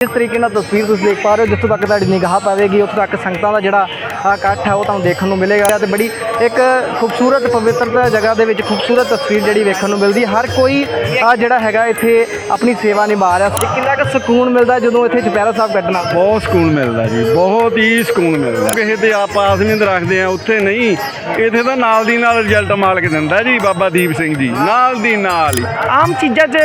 ਇਸ ਤਰੀਕੇ ਨਾਲ ਤਸਵੀਰ ਤੁਸੀਂ ਦੇਖ ਪਾ ਰਹੇ ਹੋ, ਜਿੱਥੋਂ ਤੱਕ ਤੁਹਾਡੀ ਨਿਗਾਹ ਪਾਵੇਗੀ, ਉੱਥੋਂ ਤੱਕ ਸੰਗਤਾਂ ਦਾ ਜਿਹੜਾ ਆਹ ਇਕੱਠ ਹੈ ਉਹ ਤੁਹਾਨੂੰ ਦੇਖਣ ਨੂੰ ਮਿਲੇਗਾ ਤੇ ਬੜੀ ਇੱਕ ਖੂਬਸੂਰਤ ਪਵਿੱਤਰ ਜਗ੍ਹਾ ਦੇ ਵਿੱਚ ਖੂਬਸੂਰਤ ਤਸਵੀਰ ਜਿਹੜੀ ਵੇਖਣ ਨੂੰ ਮਿਲਦੀ। ਹੈ। ਹਰ ਕੋਈ ਆ ਜਿਹੜਾ ਹੈਗਾ ਇੱਥੇ ਆਪਣੀ ਸੇਵਾ ਨਿਭਾ ਰਿਹਾ ਤੇ ਕਿੰਨਾ ਕੁ ਸਕੂਨ ਮਿਲਦਾ ਜਦੋਂ ਇੱਥੇ ਚੁਪਹਿਰਾ ਸਾਹਿਬ ਕੱਢਣਾ? ਬਹੁਤ ਸਕੂਨ ਮਿਲਦਾ ਜੀ ਬਹੁਤ ਹੀ ਸਕੂਨ ਮਿਲਦਾ। ਕਿਸੇ ਤੇ ਆਪਾਂ ਆਸਮਿੰਦ ਰੱਖਦੇ ਆ ਉੱਥੇ ਨਹੀਂ। ਇੱਥੇ ਤਾਂ ਨਾਲ ਦੀ ਨਾਲ ਰਿਜ਼ਲਟ ਮਾਲਕ ਦਿੰਦਾ ਜੀ ਬਾਬਾ ਦੀਪ ਸਿੰਘ ਜੀ ਨਾਲ ਦੀ ਨਾਲ ਹੀ। ਆਮ ਚੀਜ਼ਾਂ 'ਚ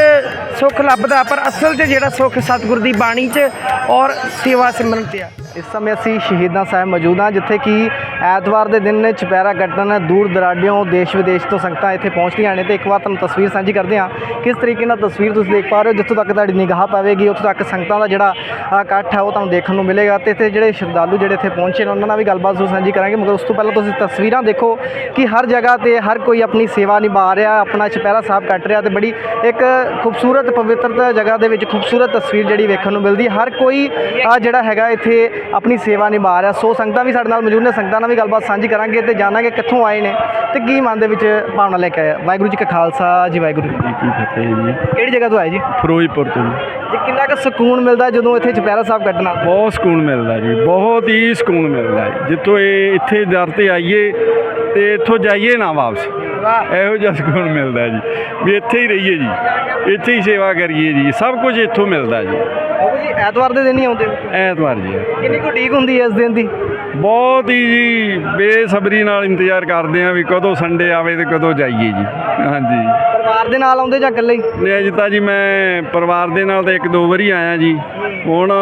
ਸੁੱਖ ਲੱਭਦਾ ਪਰ ਅਸਲ 'ਚ ਜਿਹੜਾ ਸੁੱਖ ਸਤਿਗੁਰ ਦੀ ਬਾਣੀ 'ਚ ਔਰ ਸੇਵਾ ਸਿਮਰਨ 'ਚ ਆ। ਇਸ ਸਮੇਂ ਅਸੀਂ ਸ਼ਹੀਦਾਂ ਸਾਹਿਬ ਮੌਜੂਦ ਹਾਂ, ਜਿੱਥੇ ਕਿ ਐਤਵਾਰ ਦੇ ਦਿਨ ਚੁਪਹਿਰਾ ਕੱਟਣ ਦੂਰ ਦਰਾਡਿਓਂ ਦੇਸ਼ ਵਿਦੇਸ਼ ਤੋਂ ਸੰਗਤਾਂ ਇੱਥੇ ਪਹੁੰਚਦੀਆਂ ਨੇ ਤੇ ਇੱਕ ਵਾਰ ਤੁਹਾਨੂੰ ਤਸਵੀਰ ਸਾਂਝੀ ਕਰਦੇ ਹਾਂ ਕਿਸ ਤਰੀਕੇ ਨਾਲ ਤਸਵੀਰ ਤੁਸੀਂ ਦੇਖ ਪਾ ਰਹੇ ਹੋ, ਜਿੱਥੋਂ ਤੱਕ ਤੁਹਾਡੀ ਨਿਗਾਹ ਪਾਵੇਗੀ, ਉੱਥੋਂ ਤੱਕ ਸੰਗਤਾਂ ਦਾ ਜਿਹੜਾ ਇਕੱਠ ਹੈ ਉਹ ਤੁਹਾਨੂੰ ਦੇਖਣ ਨੂੰ ਮਿਲੇਗਾ ਤੇ ਇੱਥੇ ਜਿਹੜੇ ਸ਼ਰਧਾਲੂ ਜਿਹੜੇ ਇੱਥੇ ਪਹੁੰਚੇ ਨੇ, ਉਹਨਾਂ ਨਾਲ ਵੀ ਗੱਲਬਾਤ ਜ਼ਰੂਰ ਸਾਂਝੀ ਕਰਾਂਗੇ, ਮਗਰ ਉਸ ਤੋਂ ਪਹਿਲਾਂ ਤੁਸੀਂ ਤਸਵੀਰਾਂ ਦੇਖੋ ਕਿ ਹਰ ਜਗ੍ਹਾ ਤੇ ਹਰ ਕੋਈ ਆਪਣੀ ਸੇਵਾ ਨਿਭਾ ਰਿਹਾ, ਆਪਣਾ ਚੁਪਹਿਰਾ ਸਾਹਿਬ ਕੱਟ ਰਿਹਾ ਤੇ ਬੜੀ ਇੱਕ ਖੂਬਸੂਰਤ ਪਵਿੱਤਰਤਾ ਜਗ੍ਹਾ ਦੇ ਵਿੱਚ ਖੂਬਸੂਰਤ ਤਸਵੀਰ ਜਿਹੜੀ ਵੇਖਣ ਨੂੰ ਮਿਲਦੀ ਹਰ ਕੋਈ ਜਿਹੜਾ ਹੈਗਾ ਇੱਥੇ ਆਪਣੀ ਸੇਵਾ ਨਿਭਾ ਰਿਹਾ। ਸੋ ਸੰਗਤਾਂ ਵੀ ਸਾਡੇ ਨਾਲ ਮੌਜੂਦ ਨੇ। ਸੰਗਤਾਂ ਨਾਲ ਵੀ ਗੱਲਬਾਤ ਸਾਂਝੀ ਕਰਾਂਗੇ ਤੇ ਜਾਣਾਂਗੇ ਕਿੱਥੋਂ ਆਏ ਨੇ ਤੇ ਕੀ ਮਨ ਦੇ ਵਿੱਚ ਭਾਵਨਾ ਲੈ ਕੇ ਆਏ ਆ। ਵਾਹਿਗੁਰੂ ਜੀ ਕਾ ਖਾਲਸਾ ਜੀ ਵਾਹਿਗੁਰੂ ਜੀ ਕੀ ਫਤਿਹ ਜੀ। ਕਿਹੜੀ ਜਗ੍ਹਾ ਤੋਂ ਆਏ ਜੀ? ਫਿਰੋਜ਼ਪੁਰ ਤੋਂ ਜੀ। ਕਿੰਨਾ ਕੁ ਸਕੂਨ ਮਿਲਦਾ ਜਦੋਂ ਇੱਥੇ ਚੁਪਹਿਰਾ ਸਾਹਿਬ ਕੱਟਣਾ? ਬਹੁਤ ਸਕੂਨ ਮਿਲਦਾ ਜੀ। ਬਹੁਤ ਹੀ ਸਕੂਨ ਮਿਲਦਾ ਜੀ। ਜਿੱਥੋਂ ਇਹ ਇੱਥੇ ਦਰ ਤੇ ਆਈਏ ਤੇ ਇੱਥੋਂ ਜਾਈਏ ਨਾ ਵਾਪਸ। ਇਹੋ ਜਿਹਾ ਸਕੂਨ ਮਿਲਦਾ ਜੀ। ਵੀ ਇੱਥੇ ਹੀ ਰਹੀਏ ਜੀ। ਇੱਥੇ ਹੀ ਸੇਵਾ ਕਰੀਏ ਜੀ। ਸਭ ਕੁਝ ਇੱਥੋਂ ਮਿਲਦਾ ਜੀ। ਜੀ ਐਤਵਾਰ ਦੇ ਦਿਨ ਹੀ ਆਉਂਦੇ ਹੋ। ਐਤਵਾਰ ਜੀ। ਕਿੰਨੀ ਕੁ ਉਡੀਕ ਹੁੰਦੀ ਹੈ ਇਸ ਦਿਨ ਦੀ? ਬਹੁਤ ਹੀ ਜੀ ਬੇਸਬਰੀ ਨਾਲ ਇੰਤਜ਼ਾਰ ਕਰਦੇ ਆ ਵੀ ਕਦੋਂ ਸੰਡੇ ਆਵੇ ਤੇ ਕਦੋਂ ਜਾਈਏ ਜੀ। ਹਾਂਜੀ। ਪਰਿਵਾਰ ਦੇ ਨਾਲ ਆਉਂਦੇ ਜਾਂ ਇਕੱਲੇ ਹੀ? ਨੇ ਅੱਜ ਤਾਂ ਜੀ ਮੈਂ ਪਰਿਵਾਰ ਦੇ ਨਾਲ ਤਾਂ ਇੱਕ ਦੋ ਵਾਰੀ ਆਇਆ ਜੀ। ਹੁਣ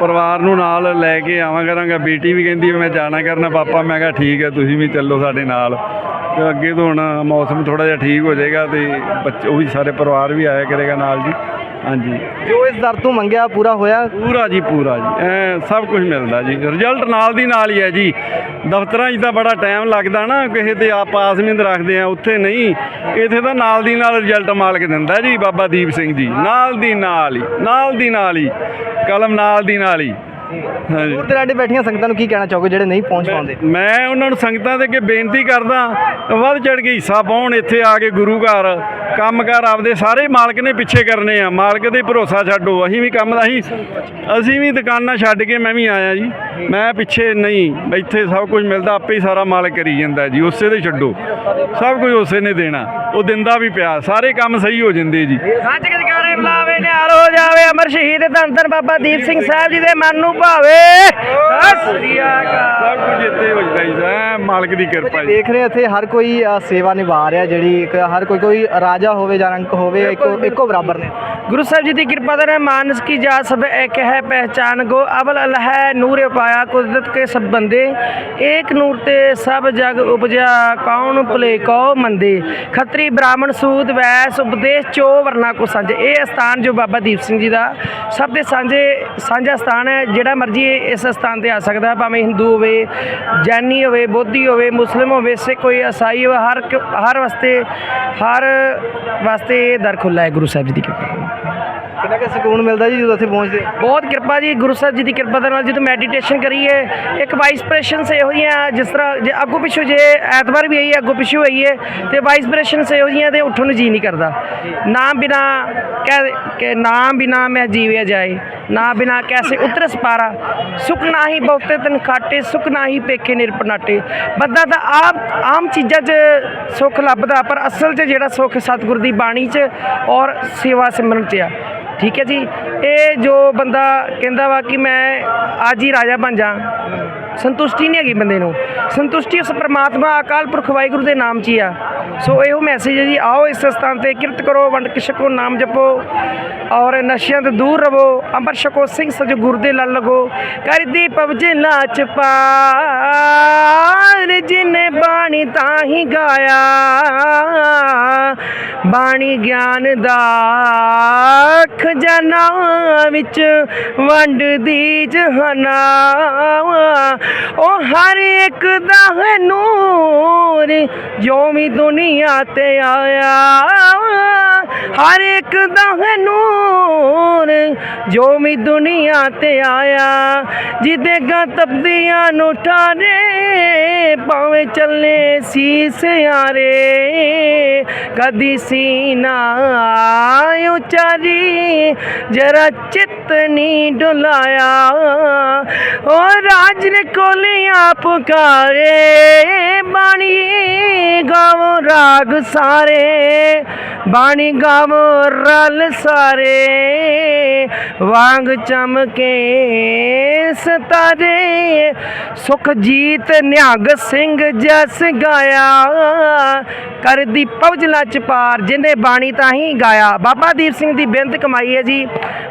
ਪਰਿਵਾਰ ਨੂੰ ਨਾਲ ਲੈ ਕੇ ਆਵਾਂ ਕਰਾਂਗਾ। ਬੇਟੀ ਵੀ ਕਹਿੰਦੀ ਮੈਂ ਜਾਣਾ ਕਰਨਾ। ਪਾਪਾ ਮੈਂ ਕਿਹਾ ਠੀਕ ਹੈ ਤੁਸੀਂ ਵੀ ਚੱਲੋ ਸਾਡੇ ਨਾਲ। ਤੇ ਅੱਗੇ ਤੋਂ ਹੁਣ ਮੌਸਮ ਥੋੜਾ ਜਿਹਾ ਠੀਕ ਹੋ ਜਾਏਗਾ ਤੇ ਬੱਚੇ ਉਹ ਵੀ ਸਾਰੇ ਪਰਿਵਾਰ ਵੀ ਆਇਆ ਕਰੇਗਾ ਨਾਲ ਜੀ। ਹਾਂਜੀ। ਜੋ ਇਸ ਦਰ ਤੋਂ ਮੰਗਿਆ, ਪੂਰਾ ਹੋਇਆ? ਪੂਰਾ ਜੀ ਪੂਰਾ ਜੀ। ਐ ਸਭ ਕੁਝ ਮਿਲਦਾ ਜੀ। ਰਿਜ਼ਲਟ ਨਾਲ ਦੀ ਨਾਲ ਹੀ ਹੈ ਜੀ। ਦਫ਼ਤਰਾਂ 'ਚ ਤਾਂ ਬੜਾ ਟਾਈਮ ਲੱਗਦਾ ਨਾ, ਕਿਸੇ ਤੇ ਆਪ ਆਸਮਿੰਦ ਰੱਖਦੇ ਆ, ਉੱਥੇ ਨਹੀਂ। ਇੱਥੇ ਤਾਂ ਨਾਲ ਦੀ ਨਾਲ ਰਿਜ਼ਲਟ ਮਾਲਕ ਦਿੰਦਾ ਜੀ, ਬਾਬਾ ਦੀਪ ਸਿੰਘ ਜੀ। ਨਾਲ ਦੀ ਨਾਲ ਹੀ, ਨਾਲ ਦੀ ਨਾਲ ਹੀ। ਕਲਮ ਨਾਲ ਦੀ ਨਾਲ ਹੀ। ਹਾਂਜੀ। ਦੂਰ ਦਰਾਡੇ ਬੈਠੀਆਂ ਸੰਗਤਾਂ ਨੂੰ ਕੀ ਕਹਿਣਾ ਚਾਹੋਗੇ ਜਿਹੜੇ ਨਹੀਂ ਪਹੁੰਚ ਪਾਉਂਦੇ? ਮੈਂ ਉਹਨਾਂ ਨੂੰ ਸੰਗਤਾਂ ਦੇ ਅੱਗੇ ਬੇਨਤੀ ਕਰਦਾ ਵੱਧ ਚੜ ਕੇ ਹਿੱਸਾ ਪਾਉਣ ਇੱਥੇ ਆ ਕੇ ਗੁਰੂ ਘਰ ਕੰਮਕਾਰ ਆਪਦੇ ਸਾਰੇ ਮਾਲਕ ਨੇ ਪਿੱਛੇ ਕਰਨੇ ਆ। ਮਾਲਕ ਦੇ ਭਰੋਸਾ ਛੱਡੋ ਅਸੀਂ ਵੀ ਕੰਮ ਦਾ ਅਸੀਂ ਅਸੀਂ ਵੀ ਦੁਕਾਨਾਂ ਛੱਡ ਕੇ ਮੈਂ ਵੀ ਆਇਆ ਜੀ। ਮੈਂ ਪਿੱਛੇ ਨਹੀਂ ਇੱਥੇ ਸਭ ਕੁਝ ਮਿਲਦਾ ਆਪੇ ਹੀ ਸਾਰਾ ਮਾਲਕ ਕਰੀ ਜਾਂਦਾ ਜੀ ਉਸੇ ਦੇ ਛੱਡੋ। ਸਭ ਕੁਝ ਉਸੇ ਨੇ ਦੇਣਾ। ਉਹ ਦਿੰਦਾ ਵੀ ਪਿਆ ਸਾਰੇ ਕੰਮ ਸਹੀ ਹੋ ਜਾਂਦੇ ਜੀ। ਸੱਚ ਜਗਾਰੇ ਬੁਲਾਵੇ ਨਿਹਾਲ ਹੋ ਜਾਵੇ ਅਮਰ ਸ਼ਹੀਦ ਧੰਨ ਧੰਨ ਬਾਬਾ ਦੀਪ ਸਿੰਘ ਸਾਹਿਬ ਜੀ ਦੇ ਮਨ ਨੂੰ ਭਾਵੇ। ਸਤਿ ਸ੍ਰੀ ਅਕਾਲ। ਸਭ ਕੁਝ ਇੱਥੇ ਹੋ ਜਾਂਦਾ ਜੀ ਐਂ ਮਾਲਕ ਦੀ ਕਿਰਪਾ ਜੀ। ਦੇਖ ਰਹੇ ਇੱਥੇ ਹਰ ਕੋਈ ਅ, ਸੇਵਾ ਨਿਭਾ ਰਿਹਾ ਜਿਹੜੀ ਇੱਕ ਹਰ ਕੋਈ ਕੋਈ ਰਾਜਾ ਹੋਵੇ ਜਾਂ ਰੰਕ ਹੋਵੇ ਇੱਕੋ ਇੱਕੋ ਬਰਾਬਰ ਨੇ। ਗੁਰੂ ਸਾਹਿਬ ਜੀ ਦੀ ਕਿਰਪਾ ਦਰ ਮਾਨਸ ਕੀ ਜਾ ਸਭ ਇੱਕ ਹੈ ਪਹਿਚਾਨ ਗੋ ਅਵਲ ਅਲਹ ਨੂਰ ਪਾਇਆ ਕੁਦਰਤ ਕੇ ਸਭ ਬੰਦੇ। ਏਕ ਨੂਰ ਤੇ ਸਭ ਜਗ ਉਪਜਿਆ ਕੌਣ ਭਲੇ ਕੋ ਮੰਦੇ ਖੱਤਰੀ ਬ੍ਰਾਹਮਣ ਸੂਦ, ਵੈਸ, ਉਪਦੇਸ਼ ਚੋ ਵਰਨਾ ਕੋ ਸਾਂਝੇ। ਇਹ ਸਥਾਨ ਜੋ ਬਾਬਾ ਦੀਪ ਸਿੰਘ ਜੀ ਦਾ ਸਭ ਦੇ ਸਾਂਝੇ, ਸਾਂਝਾ ਸਥਾਨ ਹੈ। ਜਿਹੜਾ ਮਰਜ਼ੀ ਇਸ ਸਥਾਨ ਤੇ ਆ ਸਕਦਾ ਭਾਵੇਂ ਹਿੰਦੂ ਹੋਵੇ, ਜੈਨੀ ਹੋਵੇ, ਬੋਧੀ ਹੋਵੇ, ਮੁਸਲਿਮ ਹੋਵੇ, ਸਿੱਖ ਹੋਵੇ ਈਸਾਈ ਹੋਵੇ, ਹਰ ਕ- ਹਰ ਵਾਸਤੇ ਹਰ ਵਾਸਤੇ ਇਹ ਦਰ ਖੁੱਲਾ ਹੈ ਗੁਰੂ ਸਾਹਿਬ ਜੀ ਦੀ ਕਿਰਪਾ ਕਿੰਨਾ ਕੁ ਸਕੂਨ ਮਿਲਦਾ ਜੀ ਜਦੋਂ ਇੱਥੇ ਪਹੁੰਚਦੇ ਬਹੁਤ ਕਿਰਪਾ ਜੀ, ਗੁਰੂ ਸਾਹਿਬ ਜੀ ਦੀ ਕਿਰਪਾ ਦੇ ਨਾਲ ਜਦੋਂ ਮੈਡੀਟੇਸ਼ਨ ਕਰੀਏ, ਇੱਕ ਵਾਈਸਪ੍ਰੈਸ਼ਨਸ ਇਹੋ ਜਿਹੀਆਂ ਜਿਸ ਤਰ੍ਹਾਂ ਜੇ ਅੱਗੋਂ ਪਿੱਛੋਂ ਜੇ ਐਤਵਾਰ ਵੀ ਆਈਏ ਅੱਗੋਂ ਪਿੱਛੋਂ ਆਈਏ ਤੇ ਵਾਈਸਪ੍ਰੈਸ਼ਨਸ ਇਹੋ ਜਿਹੀਆਂ ਤੇ ਉੱਠਣ ਨੂੰ ਜੀ ਨਹੀਂ ਕਰਦਾ। ਨਾਮ ਬਿਨਾ ਕਹਿ ਕਿ ਨਾਮ ਬਿਨਾ ਮੈਂ ਜੀਵਿਆ ਜਾਏ, ਨਾ ਬਿਨਾ ਕੈਸੇ ਉਤਰਸ ਪਾਰਾ ਸੁਖ ਨਾਹੀ ਬਹੁਤੇ ਤਨ ਖਾਟੇ, ਸੁਖ ਨਾਹੀ ਪੇਖੇ ਨਿਰਪਨਾਟੇ ਬੰਦਾ ਤਾਂ ਆਪ, ਆਮ ਚੀਜ਼ਾਂ 'ਚ ਸੁੱਖ ਲੱਭਦਾ, ਪਰ ਅਸਲ 'ਚ ਜਿਹੜਾ ਸੁੱਖ ਸਤਿਗੁਰ ਦੀ ਬਾਣੀ 'ਚ ਔਰ ਸੇਵਾ ਸਿਮਰਨ 'ਚ ਆ। ਠੀਕ ਹੈ ਜੀ। ਇਹ ਜੋ ਬੰਦਾ ਕਹਿੰਦਾ ਵਾ ਕਿ ਮੈਂ ਅੱਜ ਹੀ ਰਾਜਾ ਬਣ ਜਾ। ਸੰਤੁਸ਼ਟੀ ਨਹੀਂ ਹੈਗੀ ਬੰਦੇ ਨੂੰ। ਸੰਤੁਸ਼ਟੀ ਉਸ ਪਰਮਾਤਮਾ, ਅਕਾਲ ਪੁਰਖ ਵਾਹਿਗੁਰੂ ਦੇ ਨਾਮ 'ਚ ਹੀ ਆ। ਸੋ ਇਹੋ ਮੈਸੇਜ ਹੈ ਜੀ, ਆਓ ਇਸ ਸਥਾਨ ਤੇ ਕਿਰਤ ਕਰੋ, ਵੰਡ ਕੇ ਛਕੋ, ਨਾਮ ਜਪੋ ਔਰ ਨਸ਼ਿਆਂ ਤੋਂ ਦੂਰ ਰਵੋ ਅੰਮ੍ਰਿਤ ਛਕੋ, ਸਿੰਘ ਸਜ ਗੁਰ ਦੇ ਲੜ ਲਗੋ। ਕਰਦੀ ਪਵਜੇ ਲਾਚ ਪਾਰ, ਜਿਨੇ ਬਾਣੀ ਤਾਂ ਹੀ ਗਾਇਆ, ਬਾਣੀ ਗਿਆਨ ਦਾ ਖਜ਼ਾਨਾ ਵਿੱਚ ਵੰਡਦੀ ਜਹਾਨਾ। ਉਹ ਹਰ ਇੱਕ ਦਾ ਹੈ ਨੂਰ ਜੋ ਵੀ ਦੁਨੀਆ ਤੇ ਆਇਆ। ਹਰ ਇੱਕ ਦਾ ਹੈ ਨੂਰ, ਜੋ ਵੀ ਦੁਨੀਆ ਤੇ ਆਇਆ, ਜਿਹਦੇ ਗਾ ਤਬਦੀਆਂ ਨੂੰ ਠਾਰੇ ਭਾਵੇਂ ਚੱਲੇ ਸੀਸ ਯਾਰੇ ਕਦੀ ਸੀਨਾ ਉਚਾਰੀ ਜਰਾ ਚਿੱਤ ਨੀ ਡੁਲਾਇਆ। ਓ ਰਾਜ ਨੇ ਕੋਲੀਆਂ ਪੁਕਾਰੇ, ਬਾਣੀ ਗਾਵੋ ਰਾਗ ਸਾਰੇ। ਬਾਣੀ ਗਾਵੋ ਰਲ ਸਾਰੇ, ਵਾਂਗ ਚਮਕੇ ਸਤਾਰੇ। ਸੁਖਜੀਤ ਨਿਹੰਗ ਸਿੰਘ ਜਸ ਗਾਇਆ, ਕਰਦੀ ਪਵਜਲਾ ਚ ਪਾਰ ਬਾਣੀ ਤਾਂ ਹੀ ਗਾਇਆ। ਬਾਬਾ ਦੀਪ ਸਿੰਘ ਦੀ ਬੇਨਤ ਕਮਾਈ ਹੈ ਜੀ।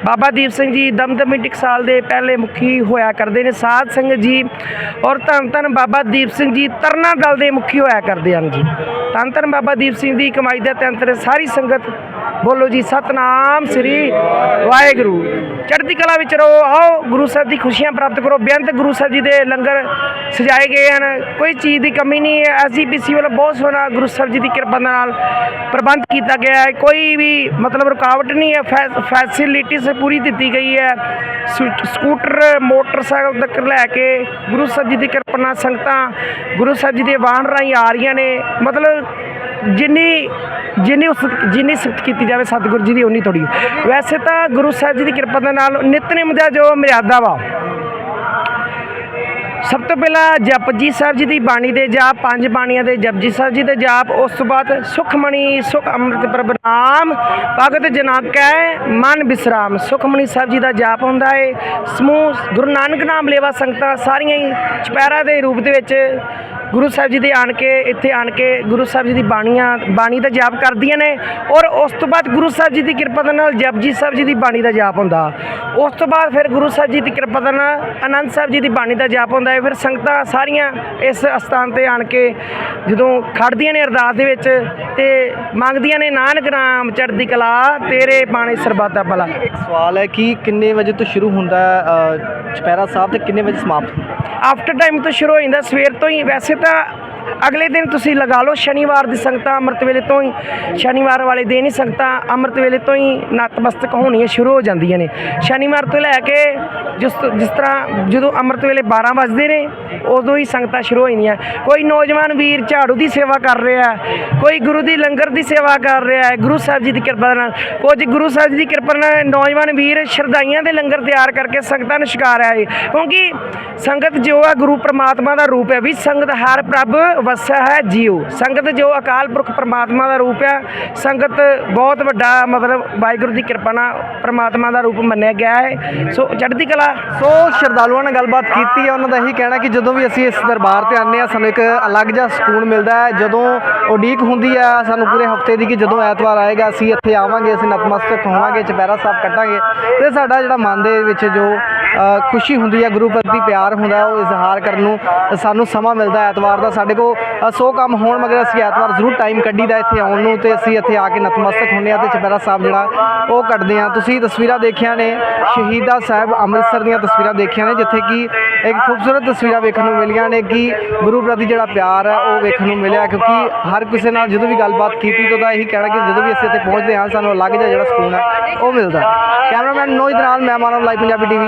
ਬਾਬਾ ਦੀਪ ਸਿੰਘ ਜੀ ਦਮਦਮੀ ਟਕਸਾਲ ਦੇ ਪਹਿਲੇ ਮੁਖੀ ਹੋਇਆ ਕਰਦੇ ਨੇ ਸਾਧ ਸਿੰਘ ਜੀ। ਔਰ ਧੰਨ ਧੰਨ ਬਾਬਾ ਦੀਪ ਸਿੰਘ ਜੀ ਤਰਨਾ ਦਲ ਦੇ ਮੁਖੀ ਹੋਇਆ ਕਰਦੇ ਹਨ ਜੀ। ਧੰਨ ਧੰਨ ਬਾਬਾ ਦੀਪ ਸਿੰਘ ਦੀ ਕਮਾਈ ਦਾ ਤੰਤਰ ਸਾਰੇ ਸੰਗਤ ਬੋਲੋ ਜੀ, ਸਤਨਾਮ ਸ੍ਰੀ ਵਾਹਿਗੁਰੂ। ਚੜ੍ਹਦੀ ਕਲਾ ਵਿੱਚ ਰਹੋ, ਆਓ, ਗੁਰੂ ਸਾਹਿਬ ਦੀ ਖੁਸ਼ੀਆਂ ਪ੍ਰਾਪਤ ਕਰੋ। ਬੇਅੰਤ ਗੁਰੂ ਸਾਹਿਬ ਜੀ ਦੇ ਲੰਗਰ ਸਜਾਏ ਗਏ ਹਨ। ਕੋਈ ਚੀਜ਼ ਦੀ ਕਮੀ ਨਹੀਂ ਹੈ। ਐਸਜੀਪੀਸੀ ਵੱਲੋਂ ਬਹੁਤ ਸੋਹਣਾ ਗੁਰੂ ਸਾਹਿਬ ਜੀ ਦੀ ਕਿਰਪਾ ਨਾਲ ਪ੍ਰਬੰਧ ਕੀਤਾ ਗਿਆ ਹੈ। ਕੋਈ ਵੀ ਮਤਲਬ ਰੁਕਾਵਟ ਨਹੀਂ ਹੈ। ਫੈਸਿਲਿਟੀਜ਼ ਪੂਰੀ ਦਿੱਤੀ ਗਈ ਹੈ। ਸਕੂਟਰ, ਮੋਟਰਸਾਈਕਲ ਤੱਕ ਲੈ ਕੇ ਗੁਰੂ ਸਾਹਿਬ ਜੀ ਦੀ ਕਿਰਪਾ ਨਾਲ ਸੰਗਤਾਂ, ਗੁਰੂ ਸਾਹਿਬ ਜੀ ਦੇ ਵਾਹਨ ਰਾਹੀਂ ਆ ਰਹੀਆਂ ਨੇ। ਮਤਲਬ ਜਿੰਨੀ ਜਿੰਨੀ ਉਸ ਜਿੰਨੀ ਸਿਫਤ ਕੀਤੀ ਜਾਵੇ ਸਤਿਗੁਰੂ ਜੀ ਦੀ ਉਨੀ ਥੋੜੀ ਵੈਸੇ ਤਾਂ ਗੁਰੂ ਸਾਹਿਬ ਜੀ ਦੀ ਕਿਰਪਾ ਦੇ ਨਾਲ ਨਿਤਨੇਮ ਦਾ ਜੋ ਮਰਿਆਦਾ ਵਾ, ਸਭ ਤੋਂ ਪਹਿਲਾਂ ਜਪਜੀ ਸਾਹਿਬ ਜੀ ਦੀ ਬਾਣੀ ਦੇ ਜਾਪ, ਪੰਜ ਬਾਣੀਆਂ ਦੇ ਜਪਜੀ ਸਾਹਿਬ ਜੀ ਦੇ ਜਾਪ, ਉਸ ਤੋਂ ਬਾਅਦ ਸੁਖਮਣੀ, ਸੁਖ ਅੰਮ੍ਰਿਤ ਪ੍ਰਭ ਨਾਮ, ਭਗਤ ਜਨਾ ਕੈ, ਮਨ ਬਿਸਰਾਮ। ਸੁਖਮਣੀ ਸਾਹਿਬ ਜੀ ਦਾ ਜਾਪ ਹੁੰਦਾ ਹੈ ਸਮੂਹ ਗੁਰੂ ਨਾਨਕ ਨਾਮ ਲੇਵਾ ਸੰਗਤਾਂ ਸਾਰੀਆਂ ਹੀ ਚੁਪਹਿਰਾ ਦੇ ਰੂਪ ਦੇ ਵਿੱਚ ਗੁਰੂ ਸਾਹਿਬ ਜੀ ਦੇ ਆਣ ਕੇ ਇੱਥੇ ਆਣ ਕੇ ਗੁਰੂ ਸਾਹਿਬ ਜੀ ਦੀ ਬਾਣੀਆਂ ਬਾਣੀ ਦਾ ਜਾਪ ਕਰਦੀਆਂ ਨੇ ਔਰ ਉਸ ਤੋਂ ਬਾਅਦ ਗੁਰੂ ਸਾਹਿਬ ਜੀ ਦੀ ਕਿਰਪਾ ਦੇ ਨਾਲ ਜਪਜੀ ਸਾਹਿਬ ਜੀ ਦੀ ਬਾਣੀ ਦਾ ਜਾਪ ਹੁੰਦਾ। ਉਸ ਤੋਂ ਬਾਅਦ ਫਿਰ ਗੁਰੂ ਸਾਹਿਬ ਜੀ ਦੀ ਕਿਰਪਾ ਦੇ ਨਾਲ ਆਨੰਦ ਸਾਹਿਬ ਜੀ ਦੀ ਬਾਣੀ ਦਾ ਜਾਪ ਹੁੰਦਾ ਹੈ। ਫਿਰ ਸੰਗਤਾਂ ਸਾਰੀਆਂ ਇਸ ਅਸਥਾਨ ਤੇ ਆਣ ਕੇ ਜਦੋਂ ਖੜਦੀਆਂ ਨੇ ਅਰਦਾਸ ਦੇ ਵਿੱਚ ਤੇ ਮੰਗਦੀਆਂ ਨੇ ਨਾਨਕ ਨਾਮ ਚੜ੍ਹਦੀ ਕਲਾ ਤੇਰੇ ਬਾਣੇ ਸਰਬੱਤਾ ਭਲਾ। ਇੱਕ ਸਵਾਲ ਹੈ ਕਿ ਕਿੰਨੇ ਵਜੇ ਤੋਂ ਸ਼ੁਰੂ ਹੁੰਦਾ ਚੁਪਹਿਰਾ ਸਾਹਿਬ ਤੇ ਕਿੰਨੇ ਵਜੇ ਸਮਾਪਤ ਹੁੰਦਾ ਆਫਟਰ ਟਾਈਮ ਤੋਂ ਸ਼ੁਰੂ ਹੋ ਜਾਂਦਾ ਸਵੇਰ ਤੋਂ ਹੀ। ਵੈਸੇ ਤਾਂ ਅਗਲੇ ਦਿਨ ਤੁਸੀਂ ਲਗਾ ਲਓ ਸ਼ਨੀਵਾਰ ਦੀ ਸੰਗਤਾਂ, ਅੰਮ੍ਰਿਤ ਵੇਲੇ ਤੋਂ ਹੀ ਸ਼ਨੀਵਾਰ ਵਾਲੇ ਦਿਨ ਹੀ ਸੰਗਤਾਂ, ਅੰਮ੍ਰਿਤ ਵੇਲੇ ਤੋਂ ਹੀ ਨਤਮਸਤਕ ਹੋਣੀਆਂ ਸ਼ੁਰੂ ਹੋ ਜਾਂਦੀਆਂ ਨੇ। ਸ਼ਨੀਵਾਰ ਤੋਂ ਲੈ ਕੇ ਜਿਸ ਜਿਸ ਤਰ੍ਹਾਂ ਜਦੋਂ ਅੰਮ੍ਰਿਤ ਵੇਲੇ 12 ਵੱਜਦੇ ਨੇ, ਉਦੋਂ ਹੀ ਸੰਗਤਾਂ ਸ਼ੁਰੂ ਹੋ ਜਾਂਦੀਆਂ। ਕੋਈ ਨੌਜਵਾਨ ਵੀਰ ਝਾੜੂ ਦੀ ਸੇਵਾ ਕਰ ਰਿਹਾ ਕੋਈ ਗੁਰੂ ਦੀ ਲੰਗਰ ਦੀ ਸੇਵਾ ਕਰ ਰਿਹਾ ਹੈ, ਗੁਰੂ ਸਾਹਿਬ ਜੀ ਦੀ ਕਿਰਪਾ ਨਾਲ। ਕੁਝ ਗੁਰੂ ਸਾਹਿਬ ਜੀ ਦੀ ਕਿਰਪਾ ਨਾਲ ਨੌਜਵਾਨ ਵੀਰ ਸ਼ਰਦਾਈਆਂ ਦੇ ਲੰਗਰ ਤਿਆਰ ਕਰਕੇ ਸੰਗਤਾਂ ਨੂੰ ਛਕਾ ਰਿਹਾ। ਹੈ ਕਿਉਂਕਿ ਸੰਗਤ ਜੋ ਹੈ ਗੁਰੂ ਪ੍ਰਮਾਤਮਾ ਦਾ ਰੂਪ ਹੈ, ਵੀ ਸੰਗਤ ਹਰ ਪ੍ਰਭ ਵਸਿਆ ਹੈ ਜੀਉ ਸੰਗਤ ਜੋ ਅਕਾਲ ਪੁਰਖ ਪ੍ਰਮਾਤਮਾ ਦਾ ਰੂਪ ਹੈ, ਸੰਗਤ ਬਹੁਤ ਵੱਡਾ ਮਤਲਬ ਵਾਹਿਗੁਰੂ ਦੀ ਕਿਰਪਾ ਨਾਲ ਪ੍ਰਮਾਤਮਾ ਦਾ ਰੂਪ ਮੰਨਿਆ ਗਿਆ ਹੈ। ਸੋ ਚੜ੍ਹਦੀ ਕਲਾ। ਸੋ ਸ਼ਰਧਾਲੂਆਂ ਨਾਲ ਗੱਲਬਾਤ ਕੀਤੀ ਹੈ, ਉਹਨਾਂ ਦਾ ਇਹੀ ਕਹਿਣਾ ਕਿ ਜਦੋਂ ਵੀ ਅਸੀਂ ਇਸ ਦਰਬਾਰ ਤੇ ਆਉਂਦੇ ਆ ਸਾਨੂੰ ਇੱਕ ਅਲੱਗ ਜਿਹਾ ਸਕੂਨ ਮਿਲਦਾ ਹੈ। ਜਦੋਂ ਉਡੀਕ ਹੁੰਦੀ ਹੈ, ਸਾਨੂੰ ਪੂਰੇ ਹਫ਼ਤੇ ਦੀ ਕਿ ਜਦੋਂ ਐਤਵਾਰ ਆਏਗਾ, ਅਸੀਂ ਇੱਥੇ ਆਵਾਂਗੇ, ਅਸੀਂ ਨਤਮਸਤਕ ਹੋਵਾਂਗੇ, ਚੁਪਹਿਰਾ ਸਾਹਿਬ ਕੱਟਾਂਗੇ ਤੇ ਸਾਡਾ ਜਿਹੜਾ ਮਨ ਦੇ ਵਿੱਚ ਜੋ ਖੁਸ਼ੀ ਹੁੰਦੀ ਹੈ ਗੁਰੂ ਪ੍ਰਤੀ ਪਿਆਰ ਹੁੰਦਾ ਉਹ ਇਜ਼ਹਾਰ ਕਰਨ ਨੂੰ ਸਾਨੂੰ ਸਮਾਂ ਮਿਲਦਾ ਐਤਵਾਰ ਦਾ। ਸਾਡੇ ਕੋਲ ਅ, ਸੌ ਕੰਮ ਹੋਣ ਮਗਰ ਅਸੀਂ ਐਤਵਾਰ ਜ਼ਰੂਰ ਟਾਈਮ ਕੱਢੀਦਾ ਇੱਥੇ ਆਉਣ ਨੂੰ ਤੇ ਅਸੀਂ ਇੱਥੇ ਆ ਕੇ ਨਤਮਸਤਕ ਹੁੰਦੇ ਆ ਤੇ ਚਪੈਰਾ ਸਾਹਿਬ ਜਿਹੜਾ ਉਹ ਕੱਢਦੇ ਆ ਤੁਸੀਂ ਤਸਵੀਰਾਂ ਦੇਖੀਆਂ ਨੇ ਸ਼ਹੀਦਾ ਸਾਹਿਬ ਅੰਮ੍ਰਿਤਸਰ ਦੀਆਂ ਤਸਵੀਰਾਂ ਦੇਖੀਆਂ ਨੇ ਜਿੱਥੇ ਕਿ ਇੱਕ ਖੂਬਸੂਰਤ ਤਸਵੀਰਾਂ ਵੇਖਣ ਨੂੰ ਮਿਲੀਆਂ ਨੇ ਕਿ ਗੁਰੂ ਪ੍ਰਤੀ ਜਿਹੜਾ ਪਿਆਰ ਹੈ ਉਹ ਵੇਖਣ ਨੂੰ ਮਿਲਿਆ ਕਿਉਂਕਿ ਹਰ ਕਿਸੇ ਨਾਲ ਜਦੋਂ ਵੀ ਗੱਲਬਾਤ ਕੀਤੀ ਤਾਂ ਉਹਦਾ ਇਹੀ ਕਹਿਣਾ ਕਿ ਜਦੋਂ ਵੀ ਅਸੀਂ ਇੱਥੇ ਪਹੁੰਚਦੇ ਹਾਂ ਸਾਨੂੰ ਅਲੱਗ ਜਿਹਾ ਜਿਹੜਾ ਸਕੂਨ ਹੈ ਉਹ ਮਿਲਦਾ। ਕੈਮਰਾਮੈਨ ਨੋਇਦ ਨਾਲ ਮੈਂ Manav live Punjabi TV